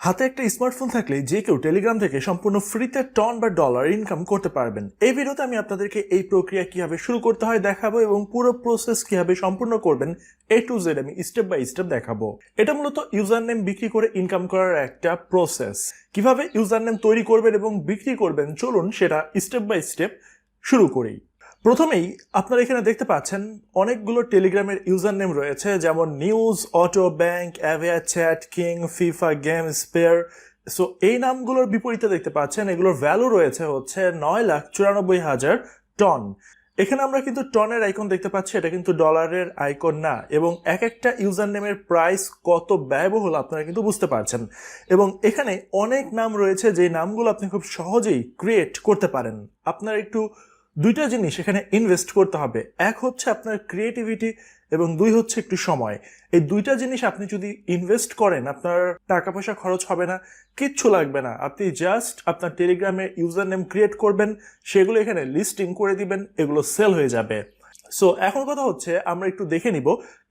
হাতে একটা স্মার্টফোন থাকলে যে কেউ টেলিগ্রাম থেকে সম্পূর্ণ ফ্রিতে টন বা ডলার ইনকাম করতে পারবেন। এই ভিডিওতে আমি আপনাদেরকে এই প্রক্রিয়া কীভাবে শুরু করতে হয় দেখাবো এবং পুরো প্রসেস কীভাবে সম্পূর্ণ করবেন এ টু জেড আমি স্টেপ বাই স্টেপ দেখাবো। এটা মূলত ইউজার নেম বিক্রি করে ইনকাম করার একটা প্রসেস কীভাবে ইউজার নেম তৈরি করবেন এবং বিক্রি করবেন, চলুন সেটা স্টেপ বাই স্টেপ শুরু করি। প্রথমেই আপনারা এখানে দেখতে পাচ্ছেন অনেকগুলো টেলিগ্রামের ইউজার নেম রয়েছে, যেমন news auto bank অ্যাভিয়া chat king FIFA game spare so এই নামগুলোর বিপরীতে দেখতে পাচ্ছেন, এগুলোর ভ্যালু রয়েছে হচ্ছে নয় লাখ চুরানব্বই হাজার টন এখানে আমরা কিন্তু টনের আইকন দেখতে পাচ্ছি, এটা কিন্তু ডলারের আইকন না। এবং এক একটা ইউজার নেমের প্রাইস কত ব্যয়বহুল আপনারা কিন্তু বুঝতে পারছেন। এবং এখানে অনেক নাম রয়েছে যে নামগুলো আপনি খুব সহজেই ক্রিয়েট করতে পারেন। আপনার একটু দুইটা জিনিস এখানে ইনভেস্ট করতে হবে। এক হচ্ছে আপনার ক্রিয়েটিভিটি এবং দুই হচ্ছে একটু সময়। এই দুইটা জিনিস আপনি যদি ইনভেস্ট করেন, আপনার টাকা পয়সা খরচ হবে না, কিচ্ছু লাগবে না। আপনি জাস্ট আপনার টেলিগ্রামে ইউজার নেম ক্রিয়েট করবেন, সেগুলো এখানে লিস্টিং করে দিবেন, এগুলো সেল হয়ে যাবে। সো এখন কথা হচ্ছে, আমরা একটু দেখে নিব,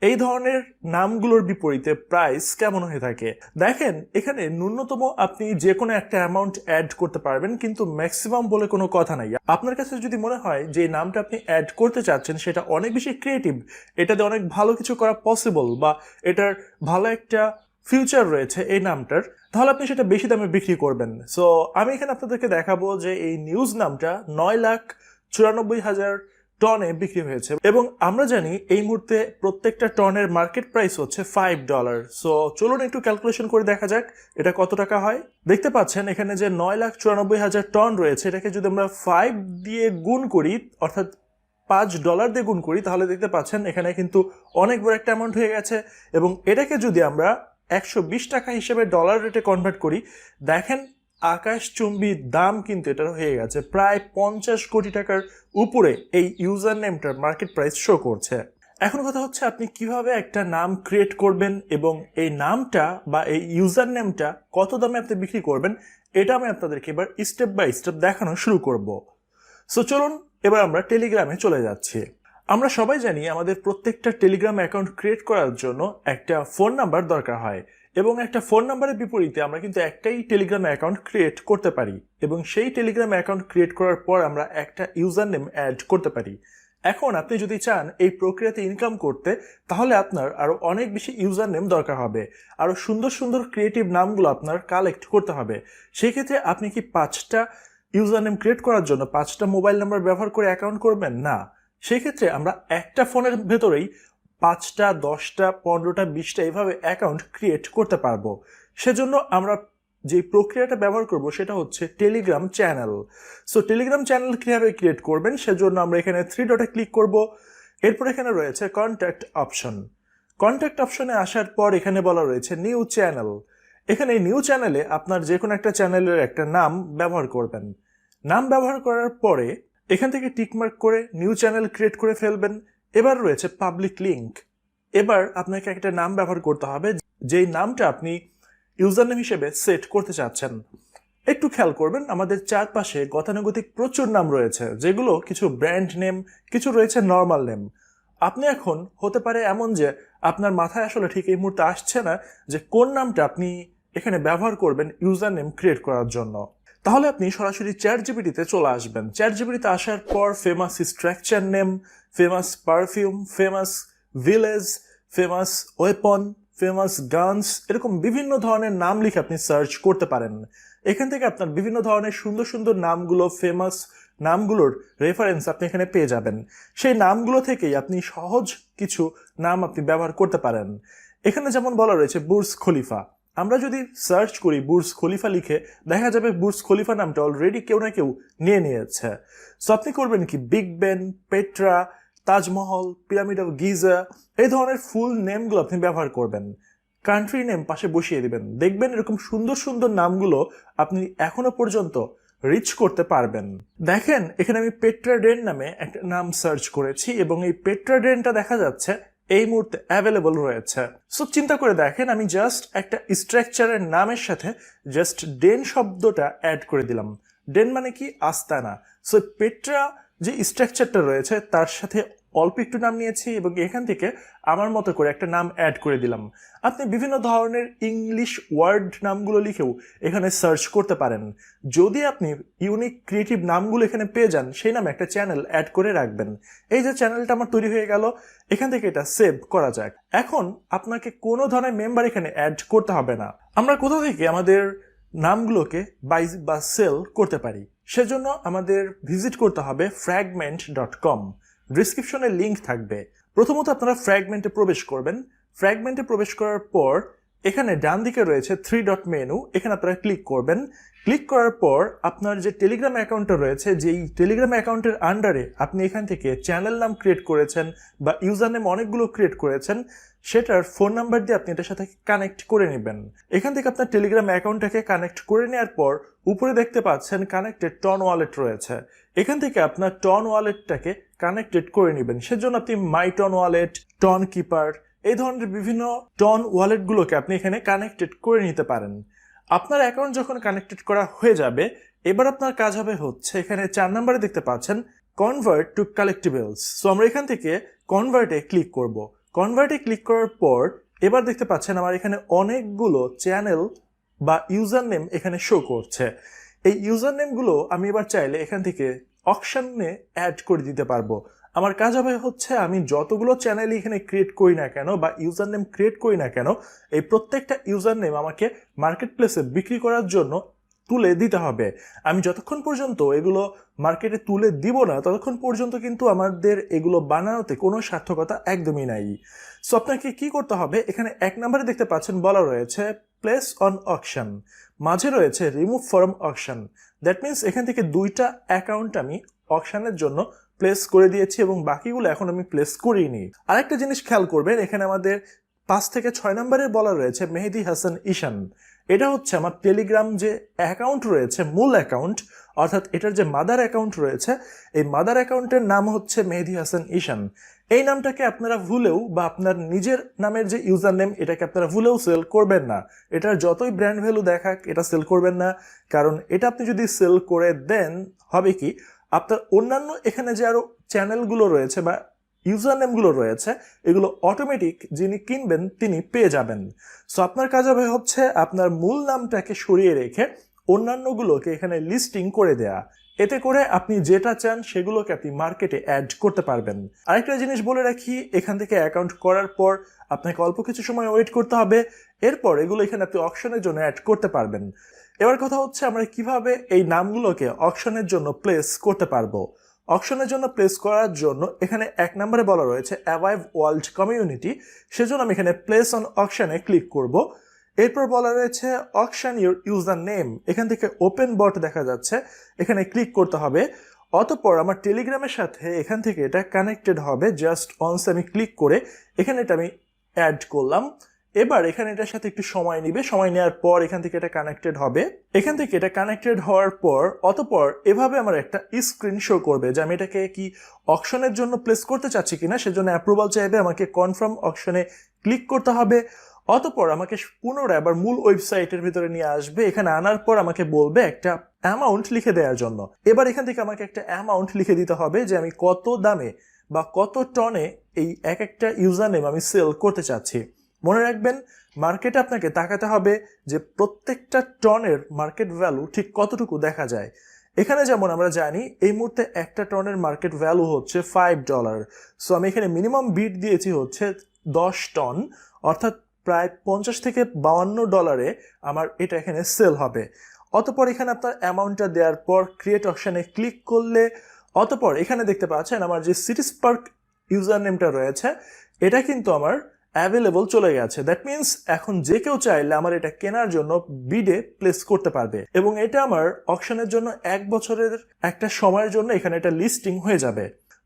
এই ধরনের নামগুলোর বিপরীতে প্রাইস কেমন হয়ে থাকে। দেখেন, এখানে ন্যূনতম আপনি যে কোনো একটা অ্যামাউন্ট অ্যাড করতে পারবেন, কিন্তু ম্যাক্সিমাম বলে কোনো কথা নাই। আপনার কাছে যদি মনে হয় যে নামটা আপনি অ্যাড করতে চাচ্ছেন, সেটা অনেক বেশি ক্রিয়েটিভ এটাতে অনেক ভালো কিছু করা পসিবল বা এটার ভালো একটা ফিউচার রয়েছে এই নামটার, তাহলে আপনি সেটা বেশি দামে বিক্রি করবেন। সো আমি এখানে আপনাদেরকে দেখাবো যে এই নিউজ নামটা নয় লাখ চুরানব্বই হাজার টনে বিক্রি হয়েছে। এবং আমরা জানি এই মুহূর্তে প্রত্যেকটা টনের মার্কেট প্রাইস হচ্ছে ফাইভ ডলার সো চলুন একটু ক্যালকুলেশন করে দেখা যাক এটা কত টাকা হয়। দেখতে পাচ্ছেন এখানে যে নয় লাখ চুরানব্বই হাজার টন রয়েছে, এটাকে যদি আমরা ফাইভ দিয়ে গুণ করি, অর্থাৎ পাঁচ ডলার দিয়ে গুণ করি, তাহলে দেখতে পাচ্ছেন এখানে কিন্তু অনেক বড় একটা অ্যামাউন্ট হয়ে গেছে। এবং এটাকে যদি আমরা একশো বিশ টাকা হিসেবে ডলার রেটে কনভার্ট করি, দেখেন আকাশচুম্বী দাম কিন্তু এটার হয়ে গেছে। প্রায় পঞ্চাশ কোটি টাকার উপরে এই ইউজার নেমটার মার্কেট প্রাইস শো করছে। এখন কথা হচ্ছে আপনি কীভাবে একটা নাম ক্রিয়েট করবেন এবং এই নামটা বা এই ইউজার নেমটা কত দামে আপনি বিক্রি করবেন, এটা আমি আপনাদেরকে এবার স্টেপ বাই স্টেপ দেখানো শুরু করব। সো চলুন এবার আমরা টেলিগ্রামে চলে যাচ্ছি। আমরা সবাই জানি আমাদের প্রত্যেকটা টেলিগ্রাম অ্যাকাউন্ট ক্রিয়েট করার জন্য একটা ফোন নাম্বার দরকার হয়। এবং একটা ফোন নাম্বারের বিপরীতে আমরা কিন্তু একটাই টেলিগ্রাম অ্যাকাউন্ট ক্রিয়েট করতে পারি এবং সেই টেলিগ্রাম অ্যাকাউন্ট ক্রিয়েট করার পর আমরা একটা ইউজার নেম অ্যাড করতে পারি। এখন আপনি যদি চান এই প্রক্রিয়াতে ইনকাম করতে, তাহলে আপনার আরও অনেক বেশি ইউজার নেম দরকার হবে। আরও সুন্দর সুন্দর ক্রিয়েটিভ নামগুলো আপনার কালেক্ট করতে হবে। সেক্ষেত্রে আপনি কি পাঁচটা ইউজার নেম ক্রিয়েট করার জন্য পাঁচটা মোবাইল নাম্বার ব্যবহার করে অ্যাকাউন্ট করবেন? না। সেক্ষেত্রে আমরা একটা ফোনের ভেতরেই পাঁচটা, দশটা, পনেরোটা, বিশটা এভাবে অ্যাকাউন্ট ক্রিয়েট করতে পারব। সেজন্য আমরা যে প্রক্রিয়াটা ব্যবহার করব সেটা হচ্ছে Telegram channel so Telegram channel কীভাবে ক্রিয়েট করবেন? সেজন্য আমরা এখানে থ্রি ডটে ক্লিক করব। এরপর এখানে রয়েছে কন্ট্যাক্ট অপশন কন্ট্যাক্ট অপশনে আসার পর এখানে বলা রয়েছে নিউ চ্যানেল এখানে নিউ চ্যানেলে আপনার যে কোনো একটা চ্যানেলের একটা নাম ব্যবহার করবেন। নাম ব্যবহার করার পরে এখান থেকে টিকমার্ক করে নিউ চ্যানেল ক্রিয়েট করে ফেলবেন। এবার রয়েছে পাবলিক লিঙ্ক এবার আপনাকে একটা নাম ব্যবহার করতে হবে, যেই নামটা আপনি ইউজার নেম হিসেবে সেট করতে চাচ্ছেন। একটু খেয়াল করবেন, আমাদের চারপাশে গতানুগতিক প্রচুর নাম রয়েছে, যেগুলো কিছু ব্র্যান্ড নেম কিছু রয়েছে নর্মাল নেম আপনি এখন হতে পারে এমন যে আপনার মাথায় আসলে ঠিক এই মুহূর্তে আসছে না যে কোন নামটা আপনি এখানে ব্যবহার করবেন ইউজার নেম ক্রিয়েট করার জন্য। তাহলে আপনি সরাসরি চ্যাট জিবিটিতে চলে আসবেন। চ্যাট জিবিটিতে আসার পর famous structure name famous perfume famous village famous weapon famous guns এরকম বিভিন্ন ধরনের নাম লিখে আপনি সার্চ করতে পারেন। এখান থেকে আপনার বিভিন্ন ধরনের সুন্দর সুন্দর নামগুলো ফেমাস নামগুলোর রেফারেন্স আপনি এখানে পেয়ে যাবেন। সেই নামগুলো থেকেই আপনি সহজ কিছু নাম আপনি ব্যবহার করতে পারেন। এখানে যেমন বলা রয়েছে বুর্স খলিফা। আমরা যদি সার্চ করি বুর্স খলিফা লিখে, দেখা যাবে বুর্স খলিফা নামটা অলরেডি কেউ না কেউ নিয়ে নিয়েছে। সো আপনি করবেন কি? Big Ben Petra Taj Mahal pyramid of Giza এই ধরনের ফুল নেমগুলো আপনি ব্যবহার করবেন। কান্ট্রি নেম পাশে বসিয়ে দিবেন। দেখবেন এরকম সুন্দর সুন্দর নামগুলো আপনি এখনও পর্যন্ত রিচ করতে পারবেন। দেখেন, এখানে আমি পেট্রা ড্রেন নামে একটা নাম সার্চ করেছি এবং এই পেট্রা ড্রেনটা দেখা যাচ্ছে এই মুহূর্তে অ্যাভেলেবল রয়েছে। সো চিন্তা করে দেখেন, আমি জাস্ট একটা স্ট্রাকচারের নামের সাথে জাস্ট ডেন শব্দটা অ্যাড করে দিলাম। ডেন মানে কি? আস্তানা। সো পেট্রা যে স্ট্রাকচারটা রয়েছে, তার সাথে অল্প একটু নাম নিয়েছি এবং এখান থেকে আমার মতো করে একটা নাম অ্যাড করে দিলাম। আপনি বিভিন্ন ধরনের ইংলিশ ওয়ার্ড নামগুলো লিখেও এখানে সার্চ করতে পারেন। যদি আপনি ইউনিক ক্রিয়েটিভ নামগুলো এখানে পেয়ে যান, সেই নামে একটা চ্যানেল অ্যাড করে রাখবেন। এই যে চ্যানেলটা আমার তৈরি হয়ে গেল, এখান থেকে এটা সেভ করা যাক। এখন আপনাকে কোনো ধরনের মেম্বার এখানে অ্যাড করতে হবে না। আমরা কোথা থেকে আমাদের নামগুলোকে বাই বা সেল করতে পারি। সেজন্য আমাদের ভিজিট করতে হবে ফ্র্যাগমেন্ট ডট কম ডিসক্রিপশনে লিঙ্ক থাকবে। প্রথমত আপনারা ফ্র্যাগমেন্টে প্রবেশ করবেন। ফ্র্যাগমেন্টে প্রবেশ করার পর এখানে ডান দিকে রয়েছে থ্রি ডট মেনু এখানে আপনারা ক্লিক করবেন। ক্লিক করার পর আপনার যে টেলিগ্রাম অ্যাকাউন্টটা রয়েছে, যেই টেলিগ্রাম অ্যাকাউন্টের আন্ডারে আপনি এখান থেকে চ্যানেল নাম ক্রিয়েট করেছেন বা ইউজার নেম অনেকগুলো ক্রিয়েট করেছেন, সেটার ফোন নাম্বার দিয়ে আপনি এটার সাথে কানেক্ট করে নেবেন। এখান থেকে আপনার টেলিগ্রাম অ্যাকাউন্টটাকে কানেক্ট করে নেওয়ার পর উপরে দেখতে পাচ্ছেন কানেক্টেড টন ওয়ালেট রয়েছে। এখান থেকে আপনার টন ওয়ালেটটাকে কানেক্টেড করে নেবেন। সেজন্য আপনি my TON wallet TON keeper এই ধরনের বিভিন্ন টন ওয়ালেটগুলোকে আপনি এখানে কানেক্টেড করে নিতে পারেন। আপনার অ্যাকাউন্ট যখন কানেক্টেড করা হয়ে যাবে, এবার আপনার কাজ হবে হচ্ছে এখানে চার নম্বরে দেখতে পাচ্ছেন কনভার্ট টু কালেক্টিবলস সো আমরা এখান থেকে কনভার্টে ক্লিক করব। কনভার্টে ক্লিক করার পর, এবার দেখতে পাচ্ছেন আমার এখানে অনেকগুলো চ্যানেল বা ইউজার নেম এখানে শো করছে। এই ইউজার নেমগুলো আমি এবার চাইলে এখান থেকে অপশানে অ্যাড করে দিতে পারব। আমার কাজ হবে হচ্ছে আমি যতগুলো চ্যানেল এখানে ক্রিয়েট করি না কেন বা ইউজার নেম ক্রিয়েট করি না কেন, এই প্রত্যেকটা ইউজার নেম আমাকে মার্কেট প্লেসে বিক্রি করার জন্য তুলে দিতে হবে। আমি যতক্ষণ পর্যন্ত এগুলো মার্কেটে তুলে দিব না, ততক্ষণ পর্যন্ত কিন্তু আমাদের এগুলো বানানোতে কোনো সার্থকতা একদমই নাই। সো আপনাকে কি করতে হবে? এখানে এক নম্বরে দেখতে পাচ্ছেন বলা রয়েছে প্লেস অন অকশন মাঝে রয়েছে remove from auction that means এখান থেকে দুইটা অ্যাকাউন্ট আমি অকশনের জন্য প্লেস করে দিয়েছি এবং বাকিগুলো এখন আমি প্লেস করিনি। আরেকটা জিনিস খেয়াল করবেন, এখানে আমাদের পাঁচ থেকে ছয় নম্বরে বলা রয়েছে মেহেদি হাসান ঈশান। এটা হচ্ছে আমার টেলিগ্রাম যে অ্যাকাউন্ট রয়েছে, মূল অ্যাকাউন্ট অর্থাৎ এটার যে মাদার অ্যাকাউন্ট রয়েছে, এই মাদার অ্যাকাউন্টের নাম হচ্ছে মেহেদি হাসান ঈশান। এই নামটাকে আপনারা ভুলেও বা আপনার নিজের নামের যে ইউজার নেম এটাকে আপনারা ভুলেও সেল করবেন না। এটার যতই ব্র্যান্ড ভ্যালু দেখাক, এটা সেল করবেন না। কারণ এটা আপনি যদি সেল করে দেন, হবে কি? আপনার অন্যান্য এখানে যে আরও চ্যানেলগুলো রয়েছে বা ইউজার নেমগুলো রয়েছে, এগুলো অটোমেটিক যিনি কিনবেন তিনি পেয়ে যাবেন। সো আপনার কাজ হবে হচ্ছে আপনার মূল নামটাকে সরিয়ে রেখে অন্যান্যগুলোকে এখানে লিস্টিং করে দেয়া। এতে করে আপনি যেটা চান সেগুলোকে আপনি মার্কেটে অ্যাড করতে পারবেন। আরেকটা জিনিস বলে রাখি, এখান থেকে অ্যাকাউন্ট করার পর আপনাকে অল্প কিছু সময় ওয়েট করতে হবে। এরপর এগুলো এখানে আপনি অপশনের জন্য অ্যাড করতে পারবেন। এবার কথা হচ্ছে আমরা কীভাবে এই নামগুলোকে অকশনের জন্য প্লেস করতে পারব। অকশনের জন্য প্লেস করার জন্য এখানে এক নম্বরে বলা রয়েছে অ্যাভাইভ ওয়ার্ল্ড কমিউনিটি সেজন্য আমি এখানে প্লেস অন অকশনে ক্লিক করব। এরপর বলা রয়েছে অকশন ইউর ইউজার নেম এখান থেকে ওপেন বট দেখা যাচ্ছে। এখানে ক্লিক করতে হবে। অতপর আমার টেলিগ্রামের সাথে এখান থেকে এটা কানেক্টেড হবে। জাস্ট অনস আমি ক্লিক করে এখানে এটা আমি অ্যাড করলাম। এবার এখানে এটার সাথে একটু সময় নিবে। সময় নেওয়ার পর এখান থেকে এটা কানেক্টেড হবে। এখান থেকে এটা কানেক্টেড হওয়ার পর, অতপর এভাবে আমার একটা স্ক্রিন শো করবে যে আমি এটাকে কি অকশনের জন্য প্লেস করতে চাচ্ছি কিনা, সেজন্য অ্যাপ্রুভাল চাইবে, আমাকে কনফার্ম অকশনে ক্লিক করতে হবে। অতপর আমাকে পুনরায় আবার মূল ওয়েবসাইটের ভিতরে নিয়ে আসবে। এখানে আনার পর আমাকে বলবে একটা অ্যামাউন্ট লিখে দেওয়ার জন্য। এবার এখান থেকে আমাকে একটা অ্যামাউন্ট লিখে দিতে হবে যে আমি কত দামে বা কত টনে এই এক একটা ইউজার নেম আমি সেল করতে চাচ্ছি। মনে রাখবেন মার্কেটে আপনাকে তাকাতে হবে যে প্রত্যেকটা টনের মার্কেট ভ্যালু ঠিক কতটুকু দেখা যায়। এখানে যেমন আমরা জানি, এই মুহূর্তে একটা টনের মার্কেট ভ্যালু হচ্ছে ফাইভ ডলার সো আমি এখানে মিনিমাম বিট দিয়েছি হচ্ছে দশ টন অর্থাৎ প্রায় পঞ্চাশ থেকে বাউান্ন ডলারে আমার এটা এখানে সেল হবে। অতপর এখানে আপনার অ্যামাউন্টটা দেওয়ার পর ক্রিয়েট অপশানে ক্লিক করলে, অতপর এখানে দেখতে পাচ্ছেন আমার যে সিটি স্পার্ক ইউজার নেমটা রয়েছে, এটা কিন্তু আমার অ্যাভেলেবল চলে গেছে। দ্যাট মিন্স এখন যে কেউ চাইলে আমার এটা কেনার জন্য বিডে প্লেস করতে পারবে। এবং এটা আমার অকশনের জন্য এক বছরের একটা সময়ের জন্য এখানে এটা লিস্টিং হয়ে যাবে।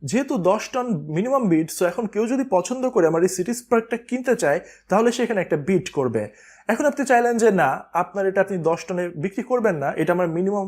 যেহেতু দশ টন মিনিমাম বিট সো এখন কেউ যদি পছন্দ করে আমার এই সিটি স্পার্কটা কিনতে চায়, তাহলে সেখানে একটা বিট করবে। এখন আপনি চাইলেন যে, না, আপনার এটা আপনি দশ টনে বিক্রি করবেন না, এটা আমার মিনিমাম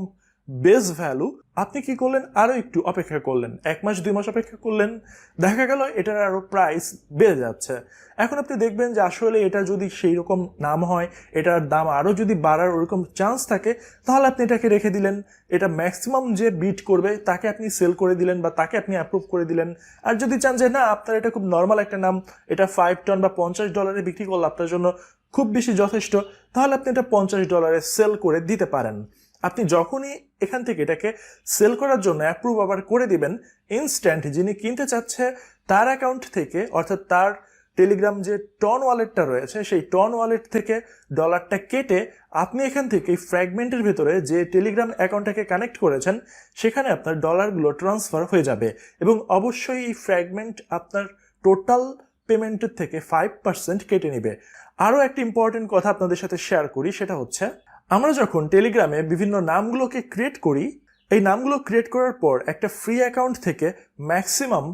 বেস ভ্যালু, আপনি কি করলেন? আরও একটু অপেক্ষা করলেন। এক মাস, দুই মাস অপেক্ষা করলেন। দেখা গেল এটার আরও প্রাইস বেড়ে যাচ্ছে। এখন আপনি দেখবেন যে আসলে এটা যদি সেই রকম নাম হয়, এটার দাম আরও যদি বাড়ার ওরকম চান্স থাকে, তাহলে আপনি এটাকে রেখে দিলেন। এটা ম্যাক্সিমাম যে বিট করবে, তাকে আপনি সেল করে দিলেন বা তাকে আপনি অ্যাপ্রুভ করে দিলেন। আর যদি চান যে না, আপনার এটা খুব নর্মাল একটা নাম, এটা ফাইভ টন বা পঞ্চাশ ডলারে বিক্রি করলে আপনার জন্য খুব বেশি যথেষ্ট, তাহলে আপনি এটা পঞ্চাশ ডলারে সেল করে দিতে পারেন। আপনি যখনই এখান থেকে এটাকে সেল করার জন্য অ্যাপ্রুভ আবার করে দিবেন ইনস্ট্যান্ট যিনি কিনতে চাচ্ছে, তার অ্যাকাউন্ট থেকে, অর্থাৎ তার টেলিগ্রাম যে টন ওয়ালেটটা রয়েছে, সেই টন ওয়ালেট থেকে ডলারটা কেটে আপনি এখান থেকে এই ফ্র্যাগমেন্টের ভেতরে যে টেলিগ্রাম অ্যাকাউন্টটাকে কানেক্ট করেছেন, সেখানে আপনার ডলারগুলো ট্রান্সফার হয়ে যাবে। এবং অবশ্যই এই ফ্র্যাগমেন্ট আপনার টোটাল পেমেন্টের থেকে ফাইভ পার্সেন্ট কেটে নেবে। আরও একটা ইম্পর্টেন্ট কথা আপনাদের সাথে শেয়ার করি, সেটা হচ্ছে আমরা যখন টেলিগ্রামে বিভিন্ন নামগুলোকে ক্রিয়েট করি, এই নামগুলো ক্রিয়েট করার পর একটা ফ্রি অ্যাকাউন্ট থেকে ম্যাক্সিমাম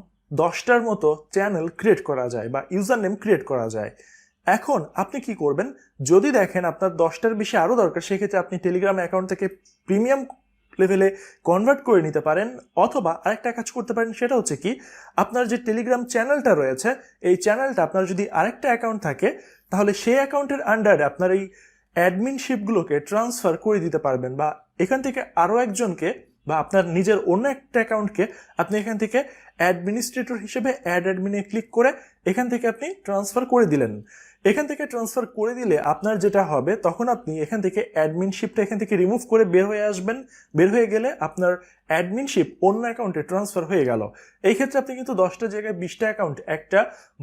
দশটার মতো চ্যানেল ক্রিয়েট করা যায় বা ইউজার নেম ক্রিয়েট করা যায়। এখন আপনি কি করবেন? যদি দেখেন আপনার দশটার বেশি আরও দরকার, সেক্ষেত্রে আপনি টেলিগ্রাম অ্যাকাউন্ট থেকে প্রিমিয়াম লেভেলে কনভার্ট করে নিতে পারেন অথবা আরেকটা কাজ করতে পারেন, সেটা হচ্ছে কি, আপনার যে টেলিগ্রাম চ্যানেলটা রয়েছে, এই চ্যানেলটা আপনার যদি আরেকটা অ্যাকাউন্ট থাকে, তাহলে সেই অ্যাকাউন্টের আন্ডারে আপনার এই অ্যাডমিনশিপগুলোকে ট্রান্সফার করে দিতে পারবেন বা এখান থেকে আরও একজনকে বা আপনার নিজের অন্য একটা অ্যাকাউন্টকে আপনি এখান থেকে অ্যাডমিনিস্ট্রেটর হিসেবে অ্যাড অ্যাডমিনে ক্লিক করে এখান থেকে আপনি ট্রান্সফার করে দিলেন। এখান থেকে ট্রান্সফার করে দিলে আপনার যেটা হবে, তখন আপনি এখান থেকে অ্যাডমিনশিপটা এখান থেকে রিমুভ করে বের হয়ে আসবেন। বের হয়ে গেলে আপনার অ্যাডমিনশিপ অন্য অ্যাকাউন্টে ট্রান্সফার হয়ে গেল। এই ক্ষেত্রে আপনি কিন্তু দশটা জায়গায় বিশটা অ্যাকাউন্ট একটা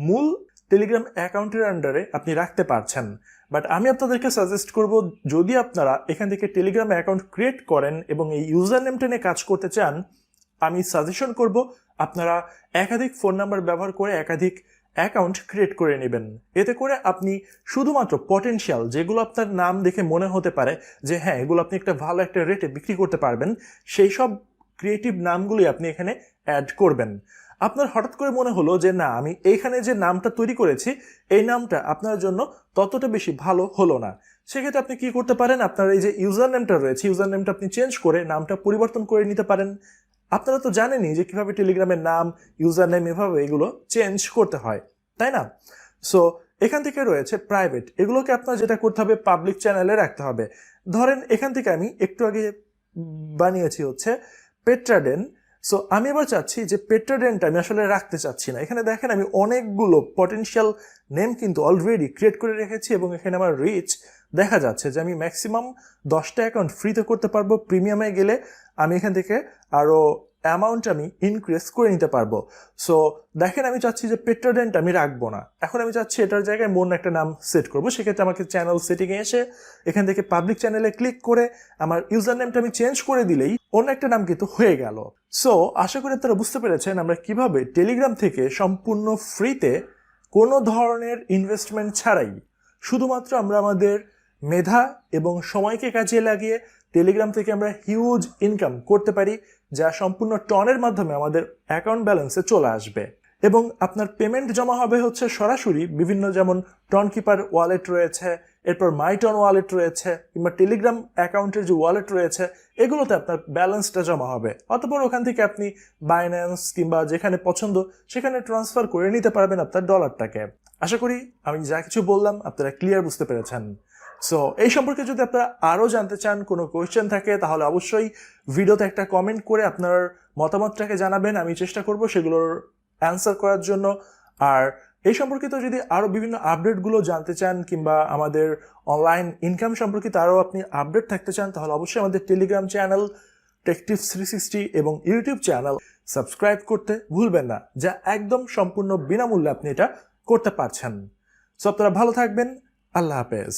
মূল টেলিগ্রাম অ্যাকাউন্টের আন্ডারে আপনি রাখতে পারছেন। বাট আমি আপনাদেরকে সাজেস্ট করব, যদি আপনারা এখান থেকে টেলিগ্রাম অ্যাকাউন্ট ক্রিয়েট করেন এবং এই ইউজার নেমটা নিয়ে কাজ করতে চান, আমি সাজেশন করব আপনারা একাধিক ফোন নাম্বার ব্যবহার করে একাধিক অ্যাকাউন্ট ক্রিয়েট করে নেবেন। এতে করে আপনি শুধুমাত্র পটেনশিয়াল যেগুলো আপনার নাম দেখে মনে হতে পারে, যে হ্যাঁ এগুলো আপনি একটা ভালো একটা রেটে বিক্রি করতে পারবেন, সেই সব ক্রিয়েটিভ নামগুলি আপনি এখানে অ্যাড করবেন। আপনার হঠাৎ করে মনে হলো যে, না, আমি এইখানে যে নামটা তৈরি করেছি, এই নামটা আপনার জন্য ততটা বেশি ভালো হলো না। সেক্ষেত্রে আপনি কি করতে পারেন? আপনার এই যে ইউজার নেমটা রয়েছে, ইউজার নেমটা আপনি চেঞ্জ করে নামটা পরিবর্তন করে নিতে পারেন। আপনারা তো জানেনই যে, কীভাবে টেলিগ্রামের নাম, ইউজার নেম, এভাবে এগুলো চেঞ্জ করতে হয়, তাই না? সো, এখান থেকে রয়েছে প্রাইভেট। এগুলোকে আপনার যেটা করতে হবে, পাবলিক চ্যানেলে রাখতে হবে। ধরেন, এখান থেকে আমি একটু আগে বানিয়েছি হচ্ছে পেট্রাডেন। সো আমি এবার চাচ্ছি যে পেট্রাডেনটা আমি আসলে রাখতে চাচ্ছি না। এখানে দেখেন আমি অনেকগুলো পটেনশিয়াল নেম কিন্তু অলরেডি ক্রিয়েট করে রেখেছি এবং এখানে আমার রিচ দেখা যাচ্ছে যে আমি ম্যাক্সিমাম দশটা অ্যাকাউন্ট ফ্রিতে করতে পারব। প্রিমিয়ামে গেলে আমি এখান থেকে আরও অ্যামাউন্ট আমি ইনক্রিজ করে নিতে পারব। সো দেখেন আমি চাচ্ছি যে পেট্রোডেন্ট আমি রাখব না। এখন আমি চাচ্ছি এটার জায়গায় মন একটা নাম সেট করব। সেক্ষেত্রে আমাকে চ্যানেল সেটিংয়ে এসে এখান থেকে পাবলিক চ্যানেলে ক্লিক করে আমার ইউজার নেমটা আমি চেঞ্জ করে দিলেই অন্য একটা নাম কিন্তু হয়ে গেল। সো আশা করি আপনারা বুঝতে পেরেছেন আমরা কীভাবে টেলিগ্রাম থেকে সম্পূর্ণ ফ্রিতে কোনো ধরনের ইনভেস্টমেন্ট ছাড়াই শুধুমাত্র আমরা আমাদের মেধা এবং সময়কে কাজে লাগিয়ে টেলিগ্রাম থেকে আমরা হিউজ ইনকাম করতে পারি। যা সম্পূর্ণ টনের মাধ্যমে আমাদের অ্যাকাউন্ট ব্যালেন্সে চলে আসবে। এবং আপনার পেমেন্ট জমা হবে হচ্ছে সরাসরি বিভিন্ন যেমন টন কিপার ওয়ালেট রয়েছে, এরপর মাই টন ওয়ালেট রয়েছে, কিংবা টেলিগ্রাম অ্যাকাউন্টের যে ওয়ালেট রয়েছে, এগুলোতে আপনার ব্যালেন্সটা জমা হবে। অতপর ওখান থেকে আপনি বাইন্যান্স কিংবা যেখানে পছন্দ সেখানে ট্রান্সফার করে নিতে পারবেন আপনার ডলারটাকে আশা করি আমি যা কিছু বললাম, আপনারা ক্লিয়ার বুঝতে পেরেছেন। সো এই সম্পর্কে যদি আপনারা আরও জানতে চান, কোনো কোয়েশ্চেন থাকে, তাহলে অবশ্যই ভিডিওতে একটা কমেন্ট করে আপনার মতামতটাকে জানাবেন। আমি চেষ্টা করব সেগুলোর অ্যান্সার করার জন্য। আর এই সম্পর্কিত যদি আরও বিভিন্ন আপডেটগুলো জানতে চান, কিংবা আমাদের অনলাইন ইনকাম সম্পর্কিত আরও আপনি আপডেট থাকতে চান, তাহলে অবশ্যই আমাদের Telegram channel Techtive three sixty এবং ইউটিউব চ্যানেল সাবস্ক্রাইব করতে ভুলবেন না, যা একদম সম্পূর্ণ বিনামূল্যে আপনি এটা করতে পারছেন। সো আপনারা ভালো থাকবেন। আল্লাহ হাফেজ।